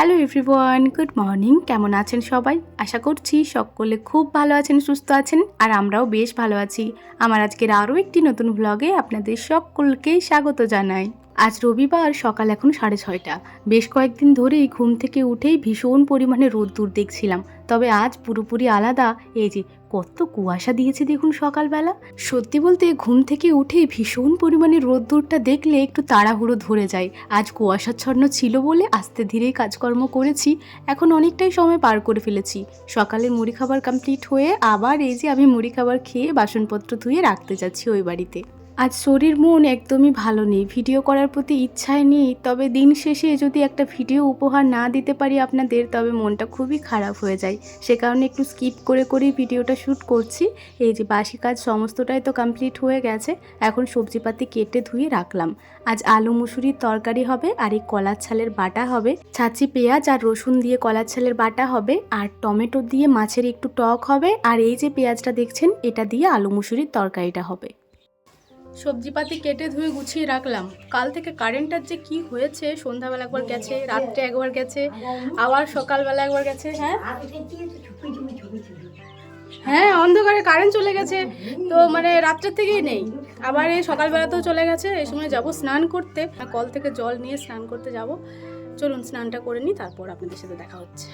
Hello everyone good morning কেমন আছেন সবাই? আশা করছি সকলে খুব ভালো আছেন, সুস্থ আছেন, আর আমরাও বেশ ভালো আছি। আমার আজকের আরও একটি নতুন ভ্লগে আপনাদের সকলকে স্বাগত জানাই। আজ রবিবার, সকাল এখন সাড়ে ছয়টা। বেশ কয়েকদিন ধরেই ঘুম থেকে উঠেই ভীষণ পরিমাণে রোদ্দুর দেখছিলাম। তবে আজ পুরোপুরি আলাদা। এই যে, কত কুয়াশা দিয়েছে দেখুন সকালবেলা। সত্যি বলতে ঘুম থেকে উঠে ভীষণ পরিমাণে রোদ্দুরটা দেখলে একটু তাড়াহুড়ো ধরে যায়। আজ কুয়াশাচ্ছন্ন ছিল বলে আস্তে ধীরেই কাজকর্ম করেছি। এখন অনেকটাই সময় পার করে ফেলেছি। সকালে মুড়ি খাবার কমপ্লিট হয়ে আবার এই যে আমি মুড়ি খাবার খেয়ে বাসনপত্র ধুয়ে রাখতে যাচ্ছি ওই বাড়িতে। আজ শরীর মন একদমই ভালো নেই। ভিডিও করার প্রতি ইচ্ছায় নেই। তবে দিন শেষে যদি একটা ভিডিও উপহার না দিতে পারি আপনাদের, তবে মনটা খুবই খারাপ হয়ে যায়। সে কারণে একটু স্কিপ করে করেই ভিডিওটা শ্যুট করছি। এই যে বাসি কাজ সমস্তটাই তো কমপ্লিট হয়ে গেছে। এখন সবজিপাতি কেটে ধুয়ে রাখলাম। আজ আলু মুসুরির তরকারি হবে, আর এই কলার ছালের বাটা হবে। ছাঁচি পেঁয়াজ আর রসুন দিয়ে কলার ছালের বাটা হবে, আর টমেটো দিয়ে মাছের একটু টক হবে। আর এই যে পেঁয়াজটা দেখছেন, এটা দিয়ে আলু মুসুরির তরকারিটা হবে। সবজিপাতি কেটে ধুয়ে গুছিয়ে রাখলাম। কাল থেকে কারেন্টটার যে কি হয়েছে, সন্ধ্যাবেলা একবার গেছে, রাত্রে একবার গেছে, আবার সকালবেলা একবার গেছে হ্যাঁ? হ্যাঁ অন্ধকারে কারেন্ট চলে গেছে। তো মানে রাত্রের থেকেই নেই। আবার এই সকালবেলাতেও চলে গেছে, এই সময় যাব স্নান করতে। কল থেকে জল নিয়ে স্নান করতে যাব। চলুন স্নানটা করে নিই, তারপর আপনাদের সাথে দেখা হচ্ছে।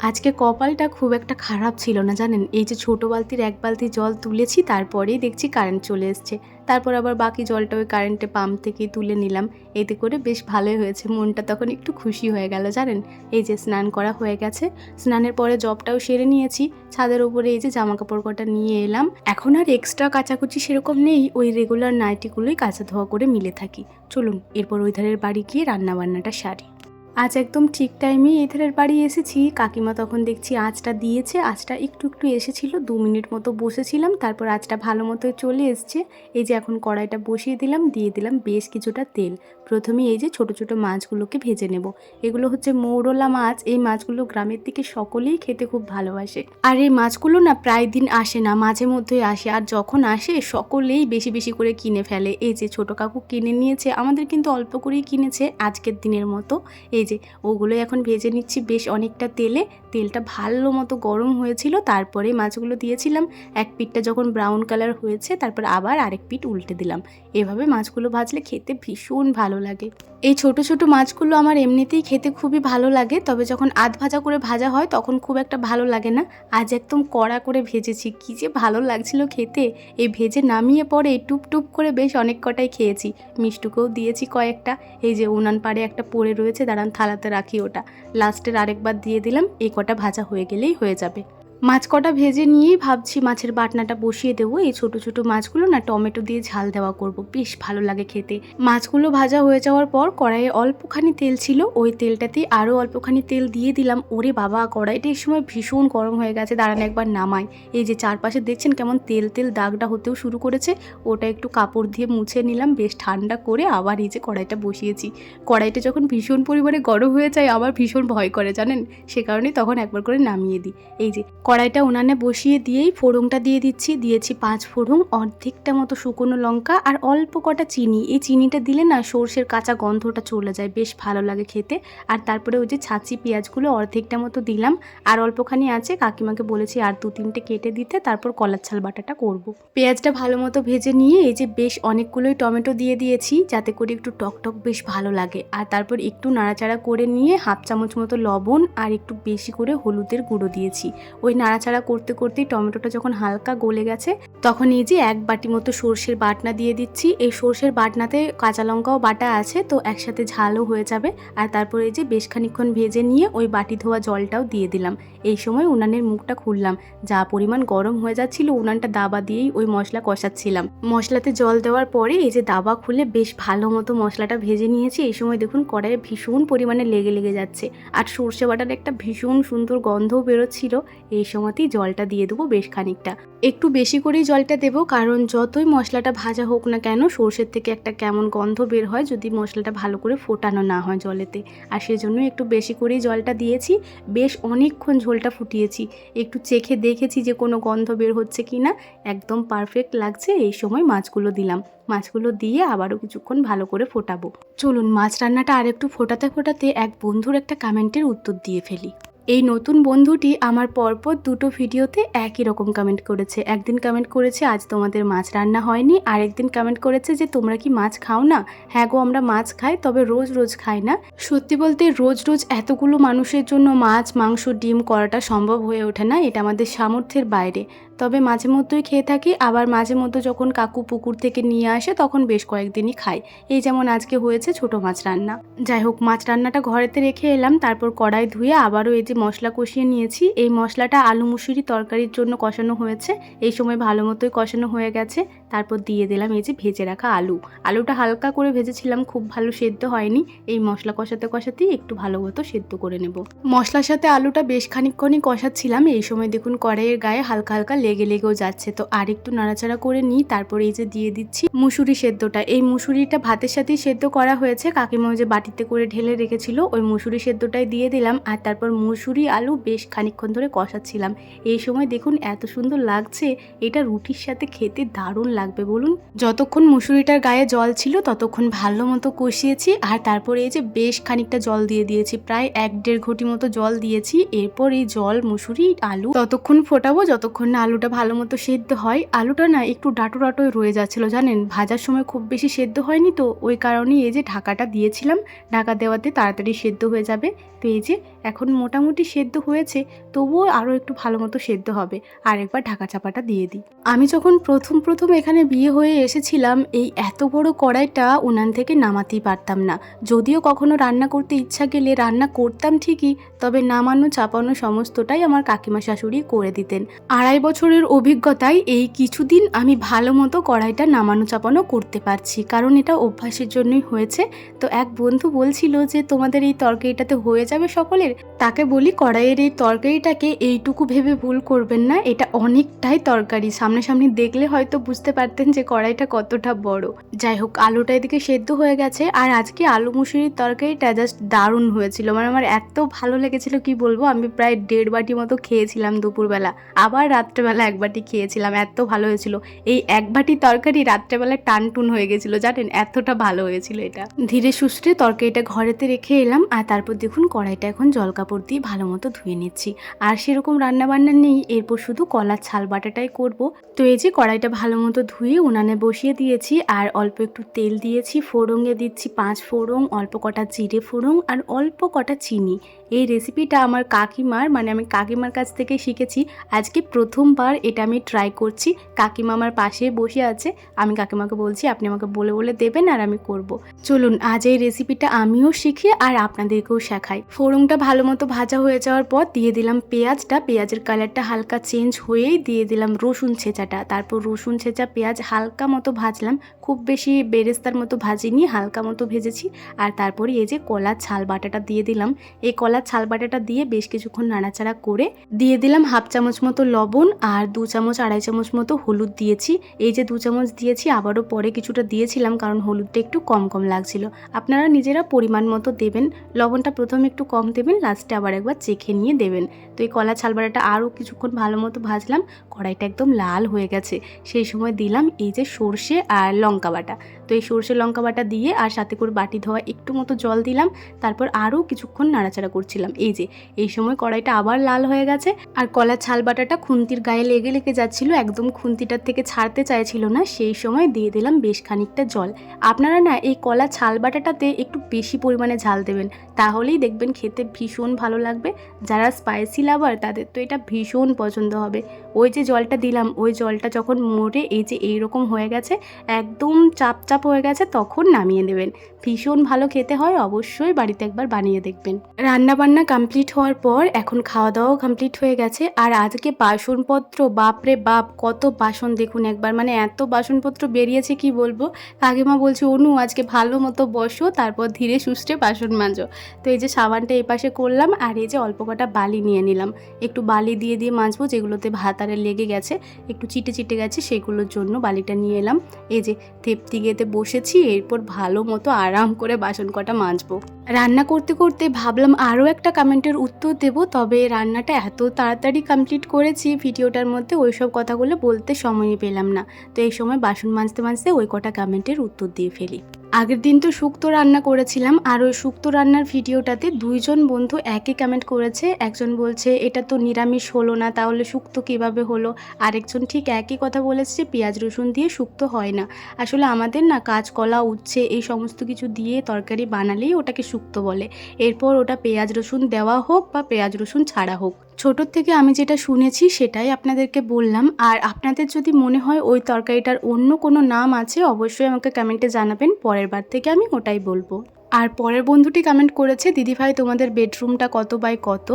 আজকে কপালটা খুব একটা খারাপ ছিল না, জানেন? এই যে ছোট বালতির এক বালতি জল তুলেছি, তারপরেই দেখছি কারেন্ট চলে এসছে। তারপর আবার বাকি জলটা ওই কারেন্টে পাম্প থেকে তুলে নিলাম। এতে করে বেশ ভালোই হয়েছে। মনটা তখন একটু খুশি হয়ে গেল, জানেন? এই যে স্নান করা হয়ে গেছে। স্নানের পরে জবটাও সেরে নিয়েছি। ছাদের উপরে এই যে জামা কাপড় কটা নিয়ে এলাম। এখন আর এক্সট্রা কাচাকুচি সেরকম নেই। ওই রেগুলার নাইটিগুলোই কাচা ধোয়া করে মিলে থাকি। চলুন, এরপর ওই ধারের বাড়ি গিয়ে রান্না বান্নাটা সারি। আজ একদম ঠিক টাইমে এধারের বাড়ি এসেছি। কাকিমা তখন দেখছি আঁচটা দিয়েছে, আঁচটা একটু একটু এসেছিল। দু মিনিট মতো বসেছিলাম, তারপর আঁচটা ভালো মতো চলে এসছে। এই যে এখন কড়াইটা বসিয়ে দিলাম, দিয়ে দিলাম বেশ কিছুটা তেল। প্রথমে এই যে ছোট ছোট মাছগুলোকে ভেজে নেব। এগুলো হচ্ছে মৌরলা মাছ। এই মাছগুলো গ্রামের দিকে সকলেই খেতে খুব ভালোবাসে। আর এই মাছগুলো না প্রায় দিন আসে না, মাঝে মধ্যেই আসে। আর যখন আসে, সকলেই বেশি বেশি করে কিনে ফেলে। এই যে ছোট কাকু কিনে নিয়েছে, আমাদের কিন্তু অল্প করেই কিনেছে আজকের দিনের মতো। এই যে ওগুলোই এখন ভেজে নিচ্ছি বেশ অনেকটা তেলে। তেলটা ভালো মতো গরম হয়েছিল, তারপরে মাছগুলো দিয়েছিলাম। এক পিঠটা যখন ব্রাউন কালার হয়েছে, তারপর আবার আরেক পিঠ উল্টে দিলাম। এভাবে মাছগুলো ভাজলে খেতে ভীষণ ভালো লাগে। এই ছোট ছোট মাছগুলো আমার এমনিতেই খেতে খুবই ভালো লাগে, তবে যখন আধ ভাজা করে ভাজা হয় তখন খুব একটা ভালো লাগে না। আজ একদম কড়া করে ভেজেছি, কী যে ভালো লাগছিল খেতে। এই ভেজে নামিয়ে পরে টুপ টুপ করে বেশ অনেক কটাই খেয়েছি। মিষ্টুকেও দিয়েছি কয়েকটা, এই যে উনান পাড়ে একটা পড়ে রয়েছে, দাঁড়ান থালাতে রাখি ওটা। লাস্টের আরেকবার দিয়ে দিলাম, এই কটা ভাজা হয়ে গেলেই হয়ে যাবে। মাছ কটা ভেজে নিয়েই ভাবছি মাছের বাটনাটা বসিয়ে দেবো। এই ছোট ছোট মাছগুলো না টমেটো দিয়ে ঝাল দেওয়া করব। বেশ ভালো লাগে খেতে। মাছগুলো ভাজা হয়ে যাওয়ার পর কড়াইয়ে অল্পখানি তেল ছিল। ওই তেলটাতেই আরও অল্পখানি তেল দিয়ে দিলাম। ওরে বাবা, কড়াইটা এই সময় ভীষণ গরম হয়ে গেছে। দাঁড়ান একবার নামাই। এই যে চারপাশে দেখছেন কেমন তেল তেল দাগটা হতেও শুরু করেছে। ওটা একটু কাপড় দিয়ে মুছে নিলাম। বেশ ঠান্ডা করে আবার এই যে কড়াইটা বসিয়েছি। কড়াইটা যখন ভীষণ পরিমাণে গরম হয়ে যায়, আবার ভীষণ ভয় করে, জানেন? সে কারণে তখন একবার করে নামিয়ে দিই। এই যে কড়াইটা উনানে বসিয়ে দিয়েই ফোড়নটা দিয়ে দিচ্ছি। দিয়েছি পাঁচ ফোড়ন, অর্ধেকটা মতো শুকনো লঙ্কা আর অল্প কটা চিনি। এই চিনিটা দিলে না সর্ষের কাঁচা গন্ধটা চলে যায়, বেশ ভালো লাগে খেতে। আর তারপরে ওই যে ছাঁচি পেঁয়াজগুলো অর্ধেকটা মতো দিলাম। আর অল্পখানি আছে, কাকিমাকে বলেছি আর দু তিনটে কেটে দিতে, তারপর কলার ছাল বাটাটা করব। পেঁয়াজটা ভালো মতো ভেজে নিয়ে এই যে বেশ অনেকগুলোই টমেটো দিয়ে দিয়েছি, যাতে করে একটু টক টক বেশ ভালো লাগে। আর তারপর একটু নাড়াচাড়া করে নিয়ে হাফ চামচ মতো লবণ আর একটু বেশি করে হলুদের গুঁড়ো দিয়েছি। ওই নাড়াচাড়া করতে করতেই টমেটোটা যখন হালকা গলে গেছে, তখন এই যে এক বাটি মতো সর্ষের বাটনা দিয়ে দিচ্ছি। এই সর্ষের বাটনাতে কাঁচা লঙ্কাও বাটা আছে, তো একসাথে ঝালও হয়ে যাবে। আর তারপরে এই যে বেশ খানিক্ষণ ভেজে নিয়ে ওই বাটি ধোয়া জলটাও দিয়ে দিলাম। এই সময় উনানের মুখটা খুললাম। যা পরিমাণ গরম হয়ে যাচ্ছিল, উনানটা দাবা দিয়েই ওই মশলা কষাচ্ছিলাম। মশলাতে জল দেওয়ার পরে এই যে দাবা খুলে বেশ ভালো মতো মশলাটা ভেজে নিয়েছি। এই সময় দেখুন কড়াইয়ে ভীষণ পরিমাণে লেগে লেগে যাচ্ছে। আর সর্ষে বাটার একটা ভীষণ সুন্দর গন্ধও বেরোচ্ছিল। এই সময়তেই জলটা দিয়ে দেবো বেশ খানিকটা। একটু বেশি করেই জলটা দেবো, কারণ যতই মশলাটা ভাজা হোক না কেন, সর্ষের থেকে একটা কেমন গন্ধ বের হয় যদি মশলাটা ভালো করে ফোটানো না হয় জলেতে। আর সেজন্য একটু বেশি করেই জলটা দিয়েছি, বেশ অনেকক্ষণ ঝোলটা ফুটিয়েছি। একটু চেখে দেখেছি যে কোনো গন্ধ বের হচ্ছে কি না, একদম পারফেক্ট লাগছে, এই সময় মাছগুলো দিলাম। মাছগুলো দিয়ে আবারও কিছুক্ষণ ভালো করে ফোটাবো। চলুন, মাছ রান্নাটা আরেকটু ফোটাতে ফোটাতে এক বন্ধুর একটা কমেন্টের উত্তর দিয়ে ফেলি। এই নতুন বন্ধুটি আমার পরপর দুটো ভিডিওতে একই রকম কমেন্ট করেছে। একদিন কমেন্ট করেছে, আজ তোমাদের মাছ রান্না হয়নি। আর একদিন কমেন্ট করেছে যে, তোমরা কি মাছ খাও না? হ্যাঁ গো, আমরা মাছ খাই, তবে রোজ রোজ খাই না। সত্যি বলতে রোজ রোজ এতগুলো মানুষের জন্য মাছ, মাংস, ডিম করাটা সম্ভব হয়ে ওঠে না। এটা আমাদের সামর্থ্যের বাইরে। তবে মাঝে মধ্যেই খেয়ে থাকি, আবার মাঝে মধ্যে যখন কাকু পুকুর থেকে নিয়ে আসে তখন বেশ কয়েকদিনই খাই। এই যেমন আজকে হয়েছে ছোট মাছ রান্না। যাই হোক, মাছ রান্নাটা ঘরেতে রেখে এলাম, তারপর কড়াই ধুয়ে আবারও এই যে মশলা কষিয়ে নিয়েছি। এই মশলাটা আলু মুসুরি তরকারির জন্য কষানো হয়েছে। এই সময় ভালো মতোই কষানো হয়ে গেছে। তারপর দিয়ে দিলাম এই যে ভেজে রাখা আলু। আলুটা হালকা করে ভেজেছিলাম, খুব ভালো সেদ্ধ হয়নি। এই মশলা কষাতে কষাতেই একটু ভালো মতো সেদ্ধ করে নেব। মশলার সাথে আলুটা বেশ খানিকক্ষণই কষাচ্ছিলাম। এই সময় দেখুন কড়াইয়ের গায়ে হালকা হালকা লেগে লেগেও যাচ্ছে। তো আর একটু নাড়াচাড়া করে নিই, তারপরে এই যে দিয়ে দিচ্ছি মুসুরি সেদ্ধটা। এই মুসুরিটা ভাতের সাথেই সেদ্ধ করা হয়েছে। কাকিমা যে বাটিতে করে ঢেলে রেখেছিল, ওই মুসুরি সেদ্ধটাই দিয়ে দিলাম। আর তারপর মুসুরি আলু বেশ খানিকক্ষণ ধরে কষাচ্ছিলাম। এই সময় দেখুন এত সুন্দর লাগছে, এটা রুটির সাথে খেতে দারুণ লাগবে বলুন? যতক্ষণ মুসুরিটার গায়ে জল ছিল, ততক্ষণ ভালো মতো কষিয়েছি আর তারপরে এই যে বেশ খানিকটা জল দিয়ে দিয়েছি, প্রায় এক দেড় ঘটি মতো জল দিয়েছি। এরপর এই জল, মুসুরি, আলু ততক্ষণ ফোটাবো, যতক্ষণ না আলুটা ভালো মতো সেদ্ধ হয়। আলুটা না একটু ডাটো ডাটোই রয়ে যাচ্ছিল, জানেন? ভাজার সময় খুব বেশি সেদ্ধ হয়নি তো, ওই কারণেই এই যে ঢাকাটা দিয়েছিলাম। ঢাকা দেওয়াতে তাড়াতাড়ি সেদ্ধ হয়ে যাবে। তো এই যে এখন মোটামুটি সেদ্ধ হয়েছে, তবুও আরও একটু ভালো মতো সেদ্ধ হবে। আর একবার ঢাকা চাপাটা দিয়ে দিই। আমি যখন প্রথম প্রথম এখানে বিয়ে হয়ে এসেছিলাম, এই এত বড় কড়াইটা উনান থেকে নামাতেই পারতাম না। যদিও কখনো রান্না করতে ইচ্ছা গেলে রান্না করতাম ঠিকই, তবে নামানো, চাপানো সমস্তটাই আমার কাকিমা শাশুড়ি করে দিতেন। আড়াই বছরের অভিজ্ঞতায় এই কিছুদিন আমি ভালো মতো কড়াইটা নামানো, চাপানো করতে পারছি, কারণ এটা অভ্যাসের জন্যই হয়েছে। তো এক বন্ধু বলছিল যে, তোমাদের এই তরকারিটাতে হয়ে যাবে সকলের? তাকে বলি, কড়াইয়ের এই তরকারিটাকে এইটুকু ভেবে ভুল করবেন না, এটা অনেকটাই তরকারি, সামনাসামনি দেখলে হয়তো বুঝতে পারতেন যে কড়াইটা কতটা বড়। যাই হোক, আলুটা এদিকে সেদ্ধ হয়ে গেছে আর আজকে আলু মুসুরির তরকারিটা জাস্ট দারুণ হয়েছিল। মানে আমার এত ভালো লেগেছিল, কি বলব? আমি প্রায় দেড় বাটি মতো খেয়েছিলাম দুপুরবেলা। আবার রাত্রেবেলা এক বাটি খেয়েছিলাম, এত ভালো হয়েছিল। এই এক বাটি তরকারি রাত্রেবেলা টানটুন হয়ে গেছিল, জানেন? এতটা ভালো হয়েছিল এটা। ধীরে সুস্থে তরকারিটা ঘরেতে রেখে এলাম আর তারপর দেখুন কড়াইটা এখন জল কাপড় দিয়ে ভালো মতো ধুয়ে নিচ্ছি। আর সেরকম রান্না বান্না নেই, এরপর শুধু কলার ছাল বাটাটাই করব। তো এই যে কড়াইটা ভালো মতো ধুয়ে উনানে বসিয়ে দিয়েছি আর অল্প একটু তেল দিয়েছি ফোড়ঙে দিচ্ছি পাঁচ ফোড়ং অল্প কটা জিরে ফোড়ং আর অল্প কটা চিনি। এই রেসিপিটা আমার কাকিমার মানে আমি কাকিমার কাছ থেকে শিখেছি। আজকে প্রথমবার এটা আমি ট্রাই করছি। কাকিমা আমার পাশে বসে আছে। আমি কাকিমাকে বলছি, আপনি আমাকে বলে বলে দেবেন আর আমি করব। চলুন, আজ এই রেসিপিটা আমিও শিখি আর আপনাদেরকেও শেখাই। ফোড়ংটা ভালো মতো ভাজা হয়ে যাওয়ার পর দিয়ে দিলাম পেঁয়াজটা। পেঁয়াজের কালারটা হালকা চেঞ্জ হয়েই দিয়ে দিলাম রসুন ছেঁচাটা। তারপর রসুন ছেঁচা পেঁয়াজ হালকা মতো ভাজলাম। খুব বেশি বেরেস্তার মতো ভাজিনি, হালকা মতো ভেজেছি। আর তারপরে এই যে কলা ছাল বাটাটা দিয়ে দিলাম। এই কলার ছাল বাটাটা দিয়ে বেশ কিছুক্ষণ নাড়াচাড়া করে দিয়ে দিলাম হাফ চামচ মতো লবণ আর দু চামচ, আড়াই চামচ মতো হলুদ দিয়েছি। এই যে দু চামচ দিয়েছি, আবারও পরে কিছুটা দিয়েছিলাম কারণ হলুদটা একটু কম কম লাগছিল। আপনারা নিজেরা পরিমাণ মতো দেবেন। লবণটা প্রথমে একটু কম দেবেন লাস্টে আবার একবার চেখে নিয়ে দেবেন। তো এই কলা ছাল বাটাটা আরও কিছুক্ষণ ভালো মতো ভাজলাম, কড়াইটা একদম লাল হয়ে গেছে। সেই সময় দিলাম এই যে সর্ষে আর লঙ্কা বাটা। তো এই সর্ষে লঙ্কা বাটা দিয়ে আর সাথে করে বাটি ধোয়া একটু মতো জল দিলাম, তারপর আরও কিছুক্ষণ নাড়াচাড়া করছিলাম। এই যে, এই সময় কড়াইটা আবার লাল হয়ে গেছে আর কলার ছাল বাটাটা খুন্তির গায়ে লেগে লেগে যাচ্ছিল, একদম খুন্তিটার থেকে ছাড়তে চাইছিল না, সেই সময় দিয়ে দিলাম বেশ খানিকটা জল। আপনারা না এই কলা ছাল বাটাটাতে একটু বেশি পরিমাণে ঝাল দেবেন, তাহলেই দেখবেন খেতে ভীষণ ভালো লাগবে। যারা স্পাইসি লাভার তাদের তো এটা ভীষণ পছন্দ হবে। ওই যে জলটা দিলাম, ওই জলটা যখন মরে এই যে এইরকম হয়ে গেছে, একদম চাপ চাপ হয়ে গেছে, তখন নামিয়ে দেবেন। ভীষণ ভালো খেতে হয়, অবশ্যই বাড়িতে একবার বানিয়ে দেখবেন। রান্না বান্না কমপ্লিট হওয়ার পর এখন খাওয়া দাওয়াও কমপ্লিট হয়ে গেছে। আর আজকে বাসনপত্র, বাপরে বাপ, কত বাসন দেখুন একবার। মানে এত বাসনপত্র বেরিয়েছে, কি বলব? কাকিমা বলছে, অনু, আজকে ভালো মতো বসো, তারপর ধীরে সুস্থে বাসন মাজো। তো এই যে সাবানটা এই পাশে করলাম, আর এই যে অল্প কটা বালি নিয়ে নিলাম। একটু বালি দিয়ে দিয়ে মাজবো, যেগুলোতে ভাত আরে লেগে গেছে। একটু চিটে চিটে গেছে, সেগুলোর জন্য বালিটা নিয়ে এলাম। এই যে তেপ্তি গেতে বসেছি, এরপর ভালো মতো আরাম করে বাসন কটা মাজবো। রান্না করতে করতে ভাবলাম আরও একটা কমেন্টের উত্তর দেব। তবে রান্নাটা এত তাড়াতাড়ি কমপ্লিট করেছি, ভিডিওটার মধ্যে ওই সব কথাগুলো বলতে সময়ই পেলাম না। তো এই সময় বাসন মাজতে মাজতে ওই কটা কমেন্টের উত্তর দিয়ে ফেলি। আগের দিন তো শুক্তো রান্না করেছিলাম, আর ওই শুক্তো রান্নার ভিডিওটাতে দুইজন বন্ধু একই কমেন্ট করেছে, একজন বলছে, এটা তো নিরামিষ হলো না, তাহলে শুক্তো কীভাবে হলো? আরেকজন ঠিক একই কথা বলেছে যে পেঁয়াজ রসুন দিয়ে শুক্তো হয় না। আসলে আমাদের না কাঁচকলা, উচ্ছে এই সমস্ত কিছু দিয়ে তরকারি বানালেই ওটাকে শুক্তো বলে। এরপর ওটা পেঁয়াজ রসুন দেওয়া হোক বা পেঁয়াজ রসুন ছাড়া হোক। ছোটোর থেকে আমি যেটা শুনেছি সেটাই আপনাদেরকে বললাম। আর আপনাদের যদি মনে হয় ওই তরকারিটার অন্য কোনো নাম আছে, অবশ্যই আমাকে কমেন্টে জানাবেন। পরের বার থেকে আমি ওটাই বলব। আর পরের বন্ধুটি কমেন্ট করেছে দিদিভাই তোমাদের বেডরুমটা কত বাই কত?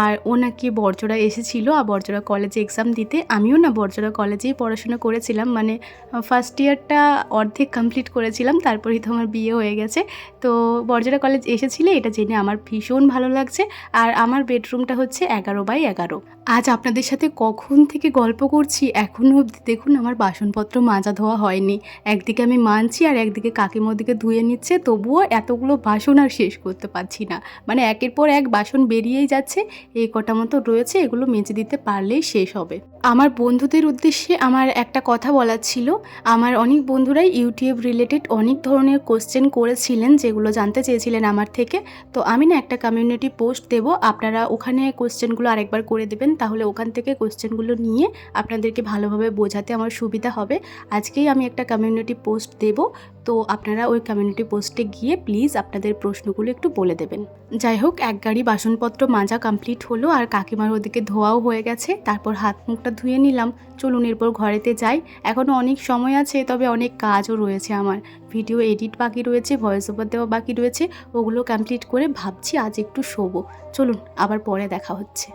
আর ও নাকি বর্জরা এসেছিল আর বর্জরা কলেজে এক্সাম দিতে। আমিও না বর্জরা কলেজেই পড়াশোনা করেছিলাম মানে ফার্স্ট ইয়ারটা অর্ধেক কমপ্লিট করেছিলাম, তারপরেই তো আমার বিয়ে হয়ে গেছে। তো বর্জরা কলেজ এসেছিলে, এটা জেনে আমার ভীষণ ভালো লাগছে। আর আমার বেডরুমটা হচ্ছে এগারো বাই এগারো। আজ আপনাদের সাথে কখন থেকে গল্প করছি এখনও অবধি দেখুন আমার বাসনপত্র মাজা ধোয়া হয়নি। একদিকে আমি মানছি আর একদিকে কাকিমার দিকে ধুয়ে নিচ্ছে, তবুও এতগুলো বাসন আর শেষ করতে পারছি না। মানে একের পর এক বাসন বেরিয়েই যাচ্ছে, এই কটা মতো রয়েছে, এগুলো মেজে দিতে পারলেই শেষ হবে। আমার বন্ধুদের উদ্দেশ্যে আমার একটা কথা বলার ছিল। আমার অনেক বন্ধুরাই ইউটিউব রিলেটেড অনেক ধরনের কোশ্চেন করেছিলেন, যেগুলো জানতে চেয়েছিলেন আমার থেকে। তো আমি না একটা কমিউনিটি পোস্ট দেব, আপনারা ওখানে কোশ্চেনগুলো আরেকবার করে দেবেন, তাহলে ওখান থেকে কোশ্চেনগুলো নিয়ে আপনাদেরকে ভালোভাবে বোঝাতে আমার সুবিধা হবে। আজকেই আমি একটা কমিউনিটি পোস্ট দেব তো আপনারা ওই কমিউনিটি পোস্টে গিয়ে প্লিজ আপনাদের প্রশ্নগুলো একটু বলে দেবেন। যাই হোক, এক গাড়ি বাসনপত্র মাজা কমপ্লিট হলো আর কাকিমার ওদিকে ধোয়াও হয়ে গেছে। তারপর হাত মুখটা ধুয়ে নিলাম। চলুন এরপর ঘরেতে যাই। এখনও অনেক সময় আছে, তবে অনেক কাজও রয়েছে আমার। ভিডিও এডিট বাকি রয়েছে ভয়েস ওভার দেওয়া বাকি রয়েছে। ওগুলো কমপ্লিট করে ভাবছি আজ একটু শোবো। চলুন, আবার পরে দেখা হচ্ছে।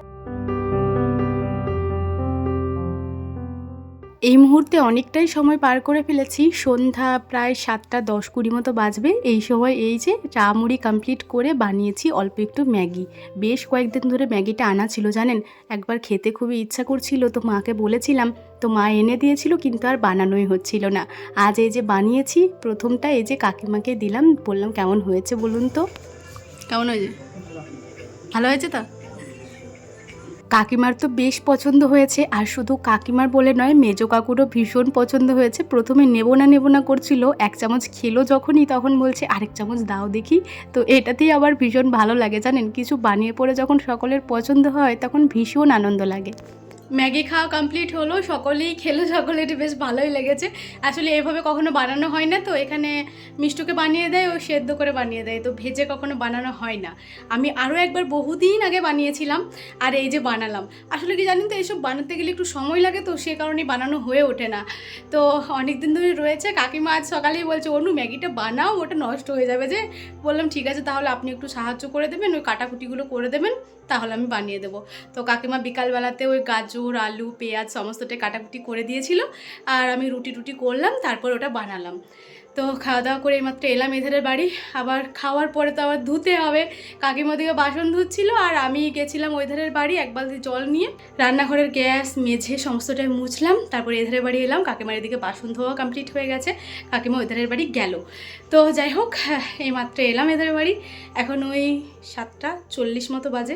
এই মুহূর্তে অনেকটাই সময় পার করে ফেলেছি। সন্ধ্যা প্রায় সাতটা দশ কুড়ি মতো বাজবে। এই সময় এই যে চা মুড়ি কমপ্লিট করে বানিয়েছি অল্প একটু ম্যাগি। বেশ কয়েকদিন ধরে ম্যাগিটা আনা ছিল, জানেন? একবার খেতে খুবই ইচ্ছা করছিল, তো মাকে বলেছিলাম, তো মা এনে দিয়েছিল, কিন্তু আর বানানোই হচ্ছিল না। আজ এই যে বানিয়েছি, প্রথমটা এই যে কাকিমাকে দিলাম, বললাম, কেমন হয়েছে বলুন তো? কেমন হয়েছে? ভালো হয়েছে তো? কাকিমার তো বেশ পছন্দ হয়েছে। আর শুধু কাকিমার বলে নয়, মেজো কাকুরও ভীষণ পছন্দ হয়েছে। প্রথমে নেব না নেব না করছিল, এক চামচ খেলো যখনই, তখন বলছে, আরেক চামচ দাও দেখি। তো এটাতেই আবার ভীষণ ভালো লাগে, জানেন? কিছু বানিয়ে পড়ে যখন সকলের পছন্দ হয়, তখন ভীষণ আনন্দ লাগে। ম্যাগি খাওয়া কমপ্লিট হলো, সকলেই খেলো সকলেরই বেশ ভালোই লেগেছে। আসলে এভাবে কখনো বানানো হয় না তো, এখানে মিষ্টুকে বানিয়ে দেয়, ও সেদ্ধ করে বানিয়ে দেয়, তো ভেজে কখনো বানানো হয় না। আমি আরও একবার বহুদিন আগে বানিয়েছিলাম, আর এই যে বানালাম। আসলে কি জানেন তো, এইসব বানাতে গেলে একটু সময় লাগে তো, সে কারণেই বানানো হয়ে ওঠে না। তো অনেক দিন ধরে রয়েছে, কাকিমা আজ সকালেই বলছে, অনু, ম্যাগিটা বানাও, ওটা নষ্ট হয়ে যাবে যে। বললাম, ঠিক আছে, তাহলে আপনি একটু সাহায্য করে দেবেন, ওই কাটাকুটিগুলো করে দেবেন, তাহলে আমি বানিয়ে দেবো। তো কাকিমা বিকালবেলাতে ওই গাজর আলু পেঁয়াজ সমস্তটাই কাটাকুটি করে দিয়েছিল আর আমি রুটি টুটি করলাম, তারপর ওটা বানালাম। তো খাওয়া দাওয়া করে এইমাত্র এলাম এধারের বাড়ি। আবার খাওয়ার পরে তো আবার ধুতে হবে। কাকিমা দিকে বাসন ধুচ্ছিল আর আমি গেছিলাম ওই ধারের বাড়ি এক বালতি জল নিয়ে। রান্নাঘরের গ্যাস, মেঝে সমস্তটাই মুছলাম, তারপর এধারের বাড়ি এলাম। কাকিমার এদিকে বাসন ধোয়া কমপ্লিট হয়ে গেছে। কাকিমা ওই ধারের বাড়ি গেল। তো যাই হোক, এইমাত্র এলাম এধারের বাড়ি। এখন ওই সাতটা চল্লিশ মতো বাজে।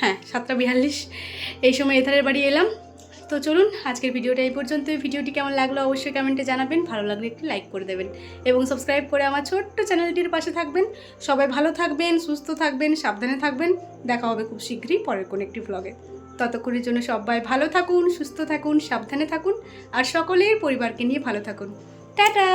হ্যাঁ সাতটা বিয়াল্লিশ। এই সময় এধারের বাড়ি এলাম। তো চলুন, আজকের ভিডিওটা এই পর্যন্ত ভিডিওটি কেমন লাগল অবশ্যই কমেন্টে জানাবেন। ভালো লাগলে একটি লাইক করে দেবেন এবং সাবস্ক্রাইব করে আমার ছোট্ট চ্যানেলটির পাশে থাকবেন। সবাই ভালো থাকবেন, সুস্থ থাকবেন, সাবধানে থাকবেন। দেখা হবে খুব শীঘ্রই পরের কোনো একটি ভ্লগে ততক্ষণের জন্য সবাই ভালো থাকুন, সুস্থ থাকুন, সাবধানে থাকুন। আর সকলের পরিবারকে নিয়ে ভালো থাকুন। টাটা!